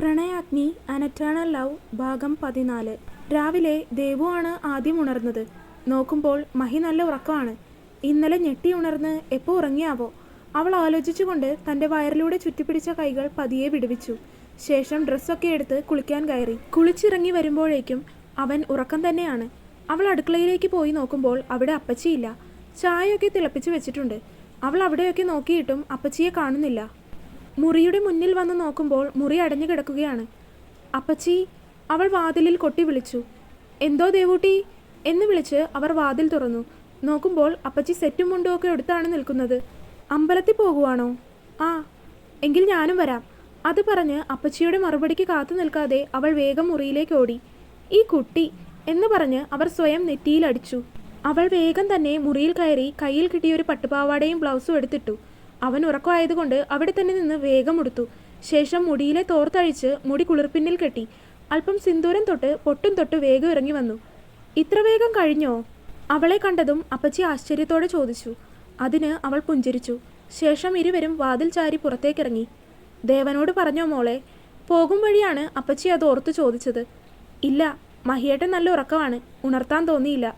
Pranayagni അനറ്റേണൽ love ഭാഗം പതിനാല്. രാവിലെ ദേവു ആണ് ആദ്യം ഉണർന്നത്. നോക്കുമ്പോൾ മഹി നല്ല ഉറക്കമാണ്. ഇന്നലെ ഞെട്ടി ഉണർന്ന് എപ്പോൾ ഉറങ്ങിയാവോ? അവൾ ആലോചിച്ചുകൊണ്ട് തന്റെ വയറിലൂടെ ചുറ്റിപ്പിടിച്ച കൈകൾ പതിയെ വിടുവിച്ചു. ശേഷം ഡ്രസ്സൊക്കെ എടുത്ത് കുളിക്കാൻ കയറി. കുളിച്ചിറങ്ങി വരുമ്പോഴേക്കും അവൻ ഉറക്കം തന്നെയാണ്. അവൾ അടുക്കളയിലേക്ക് പോയി നോക്കുമ്പോൾ അവിടെ അപ്പച്ചിയില്ല. ചായയൊക്കെ തിളപ്പിച്ച് വെച്ചിട്ടുണ്ട്. അവൾ അവിടെയൊക്കെ നോക്കിയിട്ടും അപ്പച്ചിയെ കാണുന്നില്ല. മുറിയുടെ മുന്നിൽ വന്ന് നോക്കുമ്പോൾ മുറി അടഞ്ഞു കിടക്കുകയാണ്. അപ്പച്ചി അവൾ വാതിലിൽ കൊട്ടി വിളിച്ചു. എന്തോ ദേവൂട്ടി? എന്ന് വിളിച്ച് അവർ വാതിൽ തുറന്നു. നോക്കുമ്പോൾ അപ്പച്ചി സെറ്റും മുണ്ടും ഒക്കെ എടുത്താണ് നിൽക്കുന്നത്. അമ്പലത്തിൽ പോകുവാണോ? ആ എങ്കിൽ ഞാനും വരാം. അത് പറഞ്ഞ് അപ്പച്ചിയുടെ മറുപടിക്ക് കാത്തു നിൽക്കാതെ അവൾ വേഗം മുറിയിലേക്ക് ഓടി. ഈ കുട്ടി എന്ന് പറഞ്ഞ് അവർ സ്വയം നെറ്റിയിലടിച്ചു അവൾ വേഗം തന്നെ മുറിയിൽ കയറി കയ്യിൽ കിട്ടിയ ഒരു പട്ടുപാവാടയും ബ്ലൗസും എടുത്തിട്ടു. അവൻ ഉറക്കമായതുകൊണ്ട് അവിടെ തന്നെ നിന്ന് വേഗം ഉടുത്തു. ശേഷം മുടിയിലെ തോർത്തഴിച്ച് മുടി കുളിർപ്പിന്നിൽ കെട്ടി. അല്പം സിന്ദൂരം തൊട്ട് പൊട്ടും തൊട്ട് വേഗം ഇറങ്ങി വന്നു. ഇത്ര വേഗം കഴിഞ്ഞോ? അവളെ കണ്ടതും അപ്പച്ചി ആശ്ചര്യത്തോടെ ചോദിച്ചു. അതിന് അവൾ പുഞ്ചിരിച്ചു. ശേഷം ഇരുവരും വാതിൽ ചാരി പുറത്തേക്കിറങ്ങി. ദേവനോട് പറഞ്ഞോ മോളെ? പോകും വഴിയാണ് അപ്പച്ചി അത് ഓർത്തു ചോദിച്ചത്. ഇല്ല മഹിയേട്ടൻ നല്ല ഉറക്കമാണ്. ഉണർത്താൻ തോന്നിയില്ല.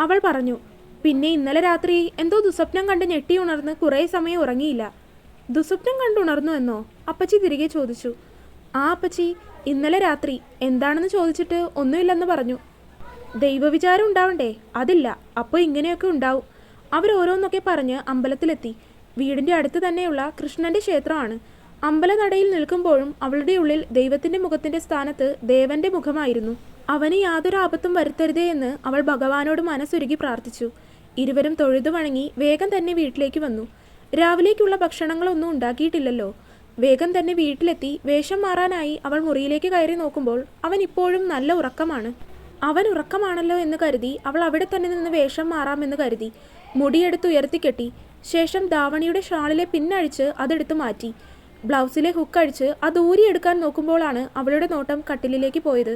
അവൾ പറഞ്ഞു പിന്നെ ഇന്നലെ രാത്രി എന്തോ ദുസ്വപ്നം കണ്ട് ഞെട്ടി ഉണർന്ന് കുറേ സമയം ഉറങ്ങിയില്ല. ദുസ്വപ്നം കണ്ട് ഉണർന്നു എന്നോ? അപ്പച്ചി തിരികെ ചോദിച്ചു. ആ അപ്പച്ചി ഇന്നലെ രാത്രി എന്താണെന്ന് ചോദിച്ചിട്ട് ഒന്നുമില്ലെന്ന് പറഞ്ഞു. ദൈവവിചാരം ഉണ്ടാവണ്ടേ? അതില്ല. അപ്പോൾ ഇങ്ങനെയൊക്കെ ഉണ്ടാവും. അവരോരോന്നൊക്കെ പറഞ്ഞ് അമ്പലത്തിലെത്തി. വീടിന്റെ അടുത്ത് തന്നെയുള്ള കൃഷ്ണന്റെ ക്ഷേത്രമാണ്. അമ്പലനടയിൽ നിൽക്കുമ്പോഴും അവളുടെ ഉള്ളിൽ ദൈവത്തിന്റെ മുഖത്തിന്റെ സ്ഥാനത്ത് ദേവന്റെ മുഖമായിരുന്നു. അവന് യാതൊരു ആപത്തും വരുത്തരുതേ എന്ന് അവൾ ഭഗവാനോട് മനസ്സൊരുക്കി പ്രാർത്ഥിച്ചു. ഇരുവരും തൊഴുതു വണങ്ങി വേഗം തന്നെ വീട്ടിലേക്ക് വന്നു. രാവിലേക്കുള്ള ഭക്ഷണങ്ങളൊന്നും ഉണ്ടാക്കിയിട്ടില്ലല്ലോ. വേഗം തന്നെ വീട്ടിലെത്തി വേഷം മാറാനായി അവൾ മുറിയിലേക്ക് കയറി നോക്കുമ്പോൾ അവൻ ഇപ്പോഴും നല്ല ഉറക്കമാണ്. അവൻ ഉറക്കമാണല്ലോ എന്ന് കരുതി അവൾ അവിടെ തന്നെ നിന്ന് വേഷം മാറാമെന്ന് കരുതി. മുടിയെടുത്ത് ഉയർത്തിക്കെട്ടി ശേഷം ധാവണിയുടെ ഷാളിലെ പിന്നഴിച്ച് അതെടുത്ത് മാറ്റി. ബ്ലൗസിലെ ഹുക്ക് അഴിച്ച് അത് ഊരിയെടുക്കാൻ നോക്കുമ്പോഴാണ് അവളുടെ നോട്ടം കട്ടിലിലേക്ക് പോയത്.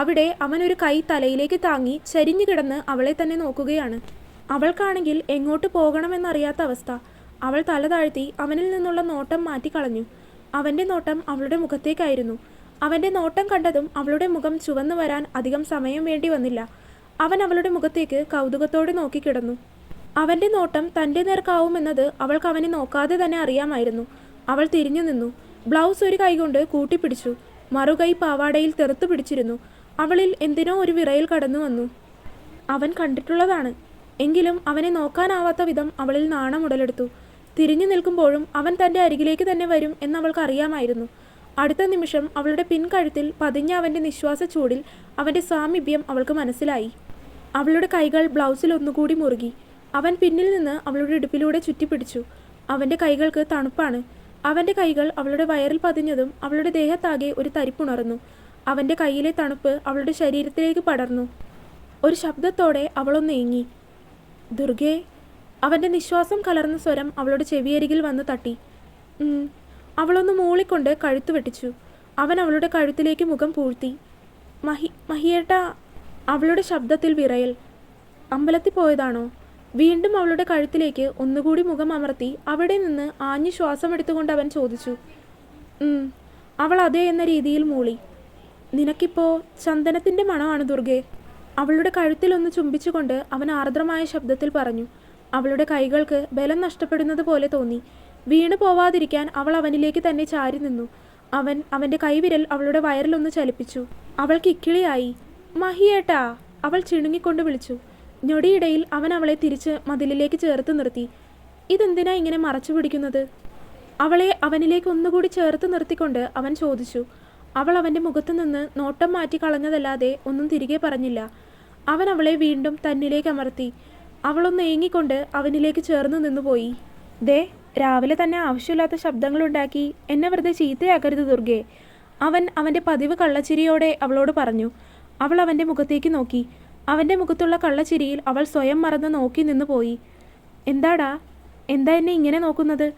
അവിടെ അവൻ ഒരു കൈ തലയിലേക്ക് താങ്ങി ചരിഞ്ഞു കിടന്ന് അവളെ തന്നെ നോക്കുകയാണ്. അവൾക്കാണെങ്കിൽ എങ്ങോട്ട് പോകണമെന്നറിയാത്ത അവസ്ഥ. അവൾ തല താഴ്ത്തി അവനിൽ നിന്നുള്ള നോട്ടം മാറ്റിക്കളഞ്ഞു. അവന്റെ നോട്ടം അവളുടെ മുഖത്തേക്കായിരുന്നു. അവന്റെ നോട്ടം കണ്ടതും അവളുടെ മുഖം ചുവന്നു വരാൻ അധികം സമയം വേണ്ടി വന്നില്ല. അവൻ അവളുടെ മുഖത്തേക്ക് കൗതുകത്തോടെ നോക്കിക്കിടന്നു. അവന്റെ നോട്ടം തന്റെ നേർക്കാവുമെന്നത് അവൾക്ക് അവനെ നോക്കാതെ തന്നെ അറിയാമായിരുന്നു. അവൾ തിരിഞ്ഞു നിന്നു. ബ്ലൗസ് ഒരു കൈകൊണ്ട് കൂട്ടിപ്പിടിച്ചു. മറുകൈ പാവാടയിൽ തെറുത്തു പിടിച്ചിരുന്നു അവളിൽ എന്തിനോ ഒരു വിറയിൽ കടന്നു വന്നു. അവൻ കണ്ടിട്ടുള്ളതാണ്. എങ്കിലും അവനെ നോക്കാനാവാത്ത വിധം അവളിൽ നാണം ഉടലെടുത്തു. തിരിഞ്ഞു നിൽക്കുമ്പോഴും അവൻ തന്റെ അരികിലേക്ക് തന്നെ വരും എന്ന് അവൾക്ക് അറിയാമായിരുന്നു. അടുത്ത നിമിഷം അവളുടെ പിൻകഴുത്തിൽ പതിഞ്ഞ അവന്റെ നിശ്വാസ ചൂടിൽ അവന്റെ സാമീപ്യം അവൾക്ക് മനസ്സിലായി. അവളുടെ കൈകൾ ബ്ലൗസിൽ ഒന്നുകൂടി മുറുകി. അവൻ പിന്നിൽ നിന്ന് അവളുടെ ഇടുപ്പിലൂടെ ചുറ്റിപ്പിടിച്ചു. അവന്റെ കൈകൾക്ക് തണുപ്പാണ്. അവന്റെ കൈകൾ അവളുടെ വയറിൽ പതിഞ്ഞതും അവളുടെ ദേഹത്താകെ ഒരു തരിപ്പുണർന്നു അവന്റെ കൈയിലെ തണുപ്പ് അവളുടെ ശരീരത്തിലേക്ക് പടർന്നു. ഒരു ശബ്ദത്തോടെ അവളൊന്ന് ഏങ്ങി. ദുർഗേ അവന്റെ നിശ്വാസം കലർന്ന സ്വരം അവളുടെ ചെവിയരികിൽ വന്ന് തട്ടി. അവളൊന്ന് മൂളിക്കൊണ്ട് കഴുത്ത് വെട്ടിച്ചു. അവൻ അവളുടെ കഴുത്തിലേക്ക് മുഖം പൂഴ്ത്തി. മഹി മഹിയേട്ട അവളുടെ ശബ്ദത്തിൽ വിറയൽ. അമ്പലത്തിൽ പോയതാണോ? വീണ്ടും അവളുടെ കഴുത്തിലേക്ക് ഒന്നുകൂടി മുഖം അമർത്തി അവിടെ നിന്ന് ആഞ്ഞു ശ്വാസം എടുത്തുകൊണ്ട് അവൻ ചോദിച്ചു. അവൾ അതേ എന്ന രീതിയിൽ മൂളി. നിനക്കിപ്പോ ചന്ദനത്തിന്റെ മണമാണ് ദുർഗെ. അവളുടെ കഴുത്തിൽ ഒന്ന് ചുംബിച്ചുകൊണ്ട് അവൻ ആർദ്രമായ ശബ്ദത്തിൽ പറഞ്ഞു അവളുടെ കൈകൾക്ക് ബലം നഷ്ടപ്പെടുന്നത് പോലെ തോന്നി. വീണു പോവാതിരിക്കാൻ അവൾ അവനിലേക്ക് തന്നെ ചാരി നിന്നു. അവൻ അവന്റെ കൈവിരൽ അവളുടെ വയറിലൊന്ന് ചലിപ്പിച്ചു. അവൾ ഇക്കിളിയായി. മഹിയേട്ടാ അവൾ ചിണുങ്ങിക്കൊണ്ട് വിളിച്ചു. ഞൊടിയിടയിൽ അവൻ അവളെ തിരിച്ച് മതിലിലേക്ക് ചേർത്ത് നിർത്തി. ഇതെന്തിനാ ഇങ്ങനെ മറച്ചു പിടിക്കുന്നത്? അവളെ അവനിലേക്ക് ഒന്നുകൂടി ചേർത്ത് നിർത്തിക്കൊണ്ട് അവൻ ചോദിച്ചു അവൾ അവന്റെ മുഖത്തു നിന്ന് നോട്ടം മാറ്റി കളഞ്ഞതല്ലാതെ ഒന്നും തിരികെ പറഞ്ഞില്ല. അവൻ അവളെ വീണ്ടും തന്നിലേക്ക് അമർത്തി. അവളൊന്ന് ഏങ്ങിക്കൊണ്ട് അവനിലേക്ക് ചേർന്ന് നിന്നുപോയി. ദേ രാവിലെ തന്നെ ആവശ്യമില്ലാത്ത ശബ്ദങ്ങളുണ്ടാക്കി എന്നെ വെറുതെ ചീത്തയാക്കരുത് ദുർഗെ. അവൻ അവന്റെ പതിവ് കള്ളച്ചിരിയോടെ അവളോട് പറഞ്ഞു. അവൾ അവന്റെ മുഖത്തേക്ക് നോക്കി. അവന്റെ മുഖത്തുള്ള കള്ളച്ചിരിയിൽ അവൾ സ്വയം മറന്ന് നോക്കി നിന്നു പോയി എന്താടാ? എന്താ എന്നെ ഇങ്ങനെ നോക്കുന്നത്?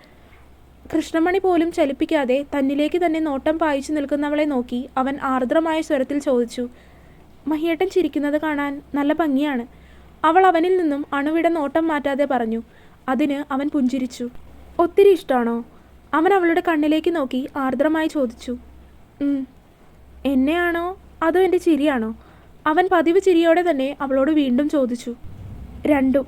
കൃഷ്ണമണി പോലും ചലിപ്പിക്കാതെ തന്നിലേക്ക് തന്നെ നോട്ടം പായിച്ചു നിൽക്കുന്നവളെ നോക്കി അവൻ ആർദ്രമായ സ്വരത്തിൽ ചോദിച്ചു മഹിയേട്ടൻ ചിരിക്കുന്നത് കാണാൻ നല്ല ഭംഗിയാണ്. അവൾ അവനിൽ നിന്നും അണുവിട നോട്ടം മാറ്റാതെ പറഞ്ഞു അതിന് അവൻ പുഞ്ചിരിച്ചു. ഒത്തിരി ഇഷ്ടമാണോ അവൻ അവളുടെ കണ്ണിലേക്ക് നോക്കി ആർദ്രമായി ചോദിച്ചു. എന്നെയാണോ? അതോ എന്റെ ചിരിയാണോ? അവൻ പതിവ് ചിരിയോടെ തന്നെ അവളോട് വീണ്ടും ചോദിച്ചു രണ്ടും.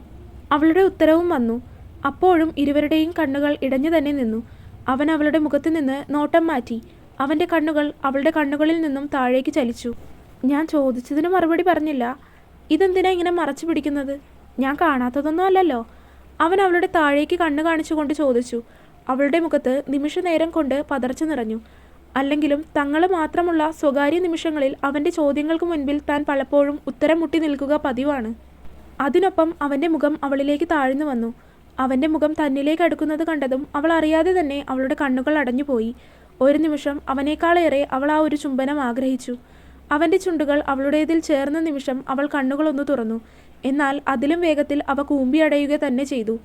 അവളുടെ ഉത്തരവും വന്നു അപ്പോഴും ഇരുവരുടെയും കണ്ണുകൾ ഇടഞ്ഞു തന്നെ നിന്നു. അവൻ അവളുടെ മുഖത്ത് നിന്ന് നോട്ടം മാറ്റി. അവന്റെ കണ്ണുകൾ അവളുടെ കണ്ണുകളിൽ നിന്നും താഴേക്ക് ചലിച്ചു. ഞാൻ ചോദിച്ചതിന് മറുപടി പറഞ്ഞില്ല. ഇതെന്തിനാ ഇങ്ങനെ മറച്ചു പിടിക്കുന്നത്? ഞാൻ കാണാത്തതൊന്നും അല്ലല്ലോ. അവൻ അവളുടെ താഴേക്ക് കണ്ണ് കാണിച്ചുകൊണ്ട് ചോദിച്ചു. അവളുടെ മുഖത്ത് നിമിഷനേരം കൊണ്ട് പതർച്ച നിറഞ്ഞു. അല്ലെങ്കിലും തങ്ങൾ മാത്രമുള്ള സ്വകാര്യ നിമിഷങ്ങളിൽ അവന്റെ ചോദ്യങ്ങൾക്ക് മുൻപിൽ താൻ പലപ്പോഴും ഉത്തരം മുട്ടി നിൽക്കുക പതിവാണ്. അതിനൊപ്പം അവന്റെ മുഖം അവളിലേക്ക് താഴ്ന്നു വന്നു. അവന്റെ മുഖം തന്നിലേക്ക് അടുക്കുന്നത് കണ്ടതും അവൾ അറിയാതെ തന്നെ അവളുടെ കണ്ണുകൾ അടഞ്ഞുപോയി. ഒരു നിമിഷം അവനേക്കാളേറെ അവൾ ആ ഒരു ചുംബനം ആഗ്രഹിച്ചു. അവന്റെ ചുണ്ടുകൾ അവളുടേതിൽ ചേർന്ന നിമിഷം അവൾ കണ്ണുകളൊന്നു തുറന്നു. എന്നാൽ അതിലും വേഗത്തിൽ അവ കൂമ്പിയടയുക തന്നെ ചെയ്തു.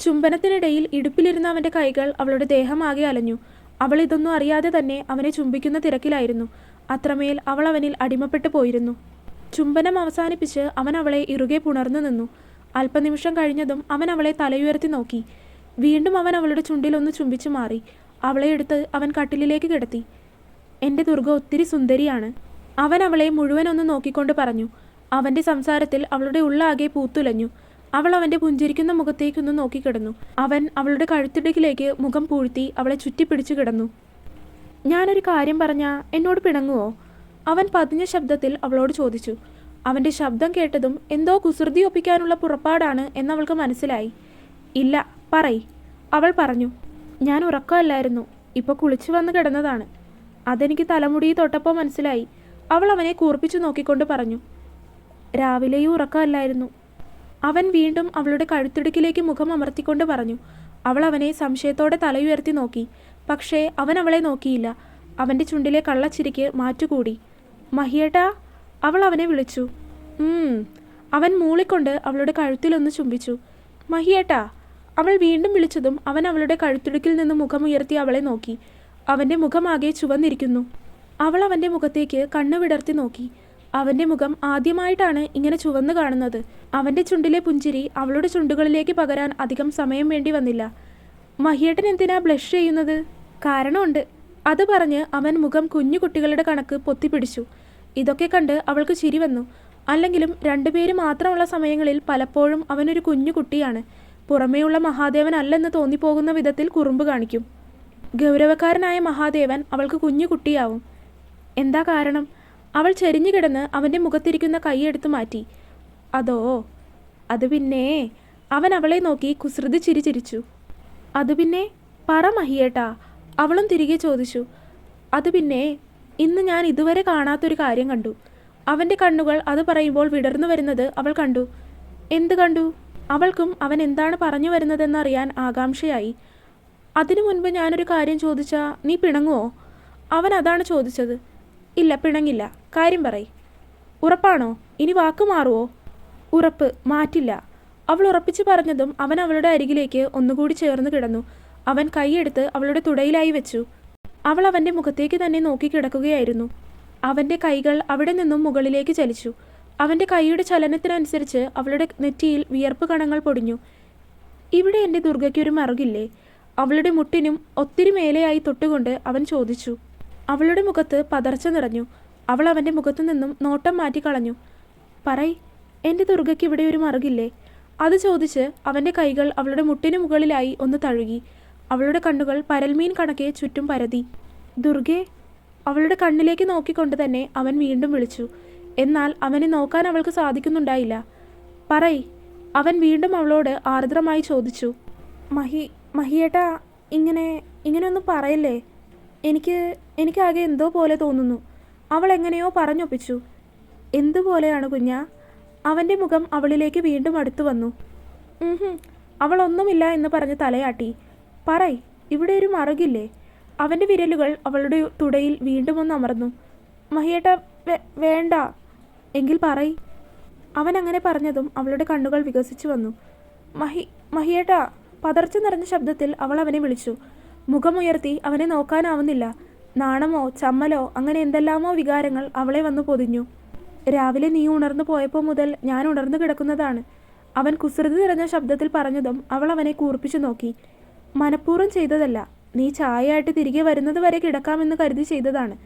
ചുംബനത്തിനിടയിൽ ഇടുപ്പിലിരുന്ന അവന്റെ കൈകൾ അവളുടെ ദേഹമാകെ അലഞ്ഞു. അവൾ ഇതൊന്നും അറിയാതെ തന്നെ അവനെ ചുംബിക്കുന്ന തിരക്കിലായിരുന്നു. അത്രമേൽ അവൾ അവനിൽ അടിമപ്പെട്ടു പോയിരുന്നു. ചുംബനം അവസാനിപ്പിച്ച് അവൻ അവളെ ഇറുകെ പുണർന്നു നിന്നു. അല്പനിമിഷം കഴിഞ്ഞതും അവൻ അവളെ തലയുയർത്തി നോക്കി. വീണ്ടും അവൻ അവളുടെ ചുണ്ടിലൊന്ന് ചുംബിച്ചു മാറി. അവളെ എടുത്ത് അവൻ കട്ടിലിലേക്ക് കിടത്തി. എന്റെ ദുർഗ ഒത്തിരി സുന്ദരിയാണ്. അവൻ അവളെ മുഴുവൻ ഒന്ന് നോക്കിക്കൊണ്ട് പറഞ്ഞു. അവന്റെ സംസാരത്തിൽ അവളുടെ ഉള്ളാകെ പൂത്തുലഞ്ഞു. അവൾ അവന്റെ പുഞ്ചിരിക്കുന്ന മുഖത്തേക്കൊന്ന് നോക്കിക്കിടന്നു. അവൻ അവളുടെ കഴുത്തിടുക്കിലേക്ക് മുഖം പൂഴ്ത്തി അവളെ ചുറ്റിപ്പിടിച്ചു കിടന്നു. ഞാനൊരു കാര്യം പറഞ്ഞാ എന്നോട് പിണങ്ങുവോ? അവൻ പതിഞ്ഞ ശബ്ദത്തിൽ അവളോട് ചോദിച്ചു. അവന്റെ ശബ്ദം കേട്ടതും എന്തോ കുസൃതി ഒപ്പിക്കാനുള്ള പുറപ്പാടാണ് എന്നവൾക്ക് മനസ്സിലായി. ഇല്ല പറയ്. അവൾ പറഞ്ഞു ഞാൻ ഉറക്കമല്ലായിരുന്നു. ഇപ്പോൾ കുളിച്ചു വന്ന് കിടന്നതാണ്. അതെനിക്ക് തലമുടി തൊട്ടപ്പോൾ മനസ്സിലായി. അവൾ അവനെ കൂർപ്പിച്ചു നോക്കിക്കൊണ്ട് പറഞ്ഞു രാവിലെയും ഉറക്കമല്ലായിരുന്നു. അവൻ വീണ്ടും അവളുടെ കഴുത്തിടുക്കിലേക്ക് മുഖം അമർത്തിക്കൊണ്ട് പറഞ്ഞു അവൾ അവനെ സംശയത്തോടെ തലയുയർത്തി നോക്കി. പക്ഷേ അവൻ അവളെ നോക്കിയില്ല. അവന്റെ ചുണ്ടിലെ കള്ളച്ചിരിക്ക് മാറ്റുകൂടി. മഹിയേട്ടാ അവൾ അവനെ വിളിച്ചു. അവൻ മൂളിക്കൊണ്ട് അവളുടെ കഴുത്തിലൊന്ന് ചുംബിച്ചു. മഹിയേട്ടാ അവൾ വീണ്ടും വിളിച്ചതും അവൻ അവളുടെ കഴുത്തിടുക്കിൽ നിന്ന് മുഖമുയർത്തി അവളെ നോക്കി. അവന്റെ മുഖമാകെ ചുവന്നിരിക്കുന്നു. അവൾ അവന്റെ മുഖത്തേക്ക് കണ്ണു വിടർത്തി നോക്കി. അവന്റെ മുഖം ആദ്യമായിട്ടാണ് ഇങ്ങനെ ചുവന്നു കാണുന്നത്. അവന്റെ ചുണ്ടിലെ പുഞ്ചിരി അവളുടെ ചുണ്ടുകളിലേക്ക് പകരാൻ അധികം സമയം വേണ്ടി വന്നില്ല. മഹിയേട്ടൻ എന്തിനാ ബ്ലഷ് ചെയ്യുന്നത്? കാരണമുണ്ട്. അത് പറഞ്ഞ് അവൻ മുഖം കുഞ്ഞു കുട്ടികളുടെ കണക്ക് പൊത്തിപ്പിടിച്ചു. ഇതൊക്കെ കണ്ട് അവൾക്ക് ചിരി വന്നു. അല്ലെങ്കിലും രണ്ടുപേര് മാത്രമുള്ള സമയങ്ങളിൽ പലപ്പോഴും അവനൊരു കുഞ്ഞു കുട്ടിയാണ്. പുറമേയുള്ള മഹാദേവൻ അല്ലെന്ന് തോന്നിപ്പോകുന്ന വിധത്തിൽ കുറുമ്പ് കാണിക്കും. ഗൗരവക്കാരനായ മഹാദേവൻ അവൾക്ക് കുഞ്ഞു കുട്ടിയാവും. എന്താ കാരണം? അവൾ ചെരിഞ്ഞു കിടന്ന് അവന്റെ മുഖത്തിരിക്കുന്ന കൈയെടുത്തു മാറ്റി. അതോ? അത് പിന്നെ അവൻ അവളെ നോക്കി കുസൃതി ചിരി ചിരിച്ചു. അത് പിന്നെ പറ മഹിയേട്ടാ. അവളും തിരികെ ചോദിച്ചു. അത് പിന്നെ ഇന്ന് ഞാൻ ഇതുവരെ കാണാത്തൊരു കാര്യം കണ്ടു. അവന്റെ കണ്ണുകൾ അത് പറയുമ്പോൾ വിടർന്നു വരുന്നത് അവൾ കണ്ടു. എന്ത് കണ്ടു? അവൾക്കും അവൻ എന്താണ് പറഞ്ഞു വരുന്നതെന്നറിയാൻ ആകാംക്ഷയായി. അതിനു മുൻപ് ഞാനൊരു കാര്യം ചോദിച്ചാ നീ പിണങ്ങുമോ അവൻ അതാണ് ചോദിച്ചത്. ഇല്ല പിണങ്ങില്ല. കാര്യം പറയ്. ഉറപ്പാണോ? ഇനി വാക്ക് മാറുമോ ഉറപ്പ് മാറ്റില്ല. അവൾ ഉറപ്പിച്ചു പറഞ്ഞതും അവൻ അവളുടെ അരികിലേക്ക് ഒന്നുകൂടി ചേർന്ന് കിടന്നു. അവൻ കൈയെടുത്ത് അവളുടെ തുടയിലായി വെച്ചു. അവൾ അവന്റെ മുഖത്തേക്ക് തന്നെ നോക്കി കിടക്കുകയായിരുന്നു. അവന്റെ കൈകൾ അവിടെ നിന്നും മുകളിലേക്ക് ചലിച്ചു. അവന്റെ കൈയുടെ ചലനത്തിനനുസരിച്ച് അവളുടെ നെറ്റിയിൽ വിയർപ്പ് കണങ്ങൾ പൊടിഞ്ഞു. ഇവിടെ എന്റെ ദുർഗയ്ക്കൊരു മറുകില്ലേ? അവളുടെ മുട്ടിനും ഒത്തിരി മേലെയായി തൊട്ടുകൊണ്ട് അവൻ ചോദിച്ചു. അവളുടെ മുഖത്ത് പതർച്ച നിറഞ്ഞു. അവൾ അവന്റെ മുഖത്തു നിന്നും നോട്ടം മാറ്റിക്കളഞ്ഞു പറയ് എന്റെ ദുർഗയ്ക്ക് ഇവിടെ ഒരു മറുകില്ലേ അത് ചോദിച്ച് അവന്റെ കൈകൾ അവളുടെ മുട്ടിനു മുകളിലായി ഒന്ന് തഴുകി. അവളുടെ കണ്ണുകൾ പരൽമീൻ കണക്കെ ചുറ്റും പരതി. ദുർഗേ അവളുടെ കണ്ണിലേക്ക് നോക്കിക്കൊണ്ട് തന്നെ അവൻ വീണ്ടും വിളിച്ചു. എന്നാൽ അവനെ നോക്കാൻ അവൾക്ക് സാധിക്കുന്നുണ്ടായില്ല. പറയ് അവൻ വീണ്ടും അവളോട് ആർദ്രമായി ചോദിച്ചു. മഹി മഹിയേട്ടാ ഇങ്ങനെ ഇങ്ങനെയൊന്നും പറയല്ലേ? എനിക്ക് എനിക്കാകെ എന്തോ പോലെ തോന്നുന്നു. അവൾ എങ്ങനെയോ പറഞ്ഞൊപ്പിച്ചു. എന്തുപോലെയാണ് കുഞ്ഞ? അവന്റെ മുഖം അവളിലേക്ക് വീണ്ടും അടുത്തു വന്നു. അവളൊന്നുമില്ല എന്ന് പറഞ്ഞ് തലയാട്ടി. പറയ് ഇവിടെ ഒരു മറുകില്ലേ? അവന്റെ വിരലുകൾ അവളുടെ തുടയിൽ വീണ്ടും ഒന്ന് അമർന്നു. മഹിയേട്ട വേണ്ട. എങ്കിൽ പറയ്. അവൻ അങ്ങനെ പറഞ്ഞതും അവളുടെ കണ്ണുകൾ വികസിച്ചു വന്നു. മഹി മഹിയേട്ട പതർച്ച നിറഞ്ഞ ശബ്ദത്തിൽ അവൾ അവനെ വിളിച്ചു. മുഖമുയർത്തി അവനെ നോക്കാനാവുന്നില്ല. നാണമോ ചമ്മലോ അങ്ങനെ എന്തെല്ലാമോ വികാരങ്ങൾ അവളെ വന്നു പൊതിഞ്ഞു. രാവിലെ നീ ഉണർന്നു പോയപ്പോൾ മുതൽ ഞാൻ ഉണർന്നു കിടക്കുന്നതാണ്. അവൻ കുസൃതി നിറഞ്ഞ ശബ്ദത്തിൽ പറഞ്ഞതും അവൾ അവനെ കൂർപ്പിച്ചു നോക്കി. മനഃപൂർവം ചെയ്തതല്ല. നീ ചായയായിട്ട് തിരികെ വരുന്നത് വരെ കിടക്കാമെന്ന് കരുതി ചെയ്തതാണ്.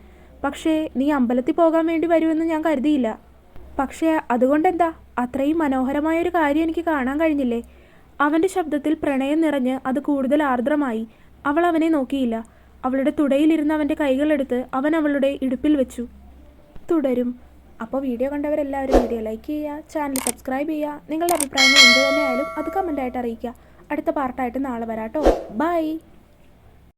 പക്ഷേ നീ അമ്പലത്തിൽ പോകാൻ വേണ്ടി വരുമെന്ന് ഞാൻ കരുതിയില്ല. പക്ഷേ അതുകൊണ്ടെന്താ? അത്രയും മനോഹരമായ ഒരു കാര്യം എനിക്ക് കാണാൻ കഴിഞ്ഞില്ലേ? അവന്റെ ശബ്ദത്തിൽ പ്രണയം നിറഞ്ഞ് അത് കൂടുതൽ ആർദ്രമായി. അവൾ അവനെ നോക്കിയില്ല. അവളുടെ തുടയിലിരുന്ന് അവന്റെ കൈകളെടുത്ത് അവൻ അവളുടെ ഇടുപ്പിൽ വെച്ചു. തുടരും. അപ്പോൾ വീഡിയോ കണ്ടവരെല്ലാവരും വീഡിയോ ലൈക്ക് ചെയ്യുക ചാനൽ സബ്സ്ക്രൈബ് ചെയ്യുക നിങ്ങളുടെ അഭിപ്രായങ്ങൾ എന്ത് തന്നെയായാലും അത് കമന്റായിട്ട് അറിയിക്കുക. അടുത്ത പാർട്ടായിട്ട് നാളെ വരാട്ടോ ബൈ.